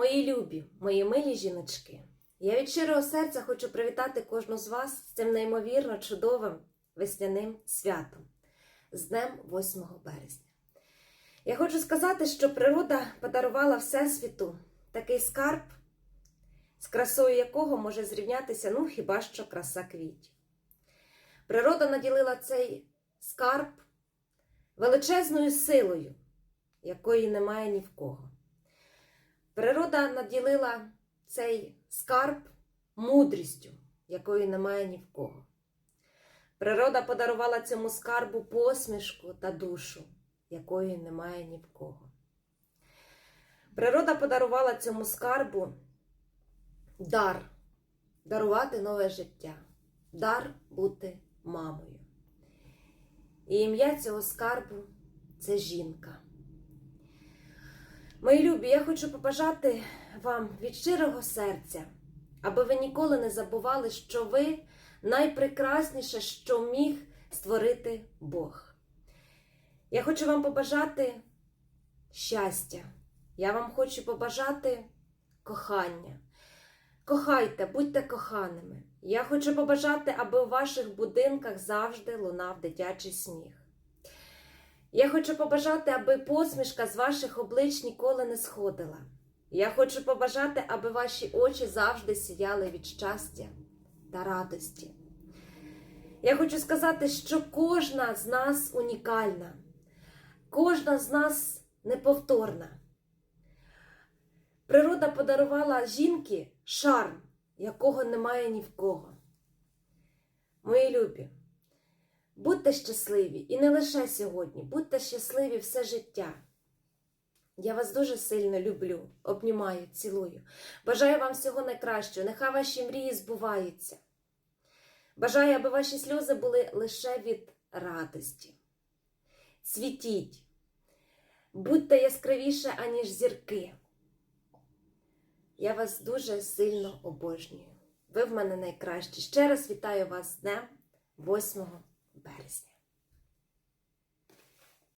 Мої любі, мої милі жіночки, я від щирого серця хочу привітати кожну з вас з цим неймовірно чудовим весняним святом з Днем 8 березня. Я хочу сказати, що природа подарувала Всесвіту такий скарб, з красою якого може зрівнятися ну хіба що краса квітів. Природа наділила цей скарб величезною силою, якої немає ні в кого. Природа наділила цей скарб мудрістю, якої немає ні в кого. Природа подарувала цьому скарбу посмішку та душу, якої немає ні в кого. Природа подарувала цьому скарбу дар дарувати нове життя, дар бути мамою. І ім'я цього скарбу це жінка. Мої любі, я хочу побажати вам від щирого серця, аби ви ніколи не забували, що ви найпрекрасніше, що міг створити Бог. Я хочу вам побажати щастя. Я вам хочу побажати кохання. Кохайте, будьте коханими. Я хочу побажати, аби у ваших будинках завжди лунав дитячий сміх. Я хочу побажати, аби посмішка з ваших облич ніколи не сходила. Я хочу побажати, аби ваші очі завжди сіяли від щастя та радості. Я хочу сказати, що кожна з нас унікальна, кожна з нас неповторна. Природа подарувала жінки шарм, якого немає ні в кого. Мої любі, будьте щасливі і не лише сьогодні, будьте щасливі все життя. Я вас дуже сильно люблю, обнімаю, цілую. Бажаю вам всього найкращого. Нехай ваші мрії збуваються. Бажаю, аби ваші сльози були лише від радості. Цвітіть, будьте яскравіше, аніж зірки. Я вас дуже сильно обожнюю. Ви в мене найкращі. Ще раз вітаю вас з днем 8 березня.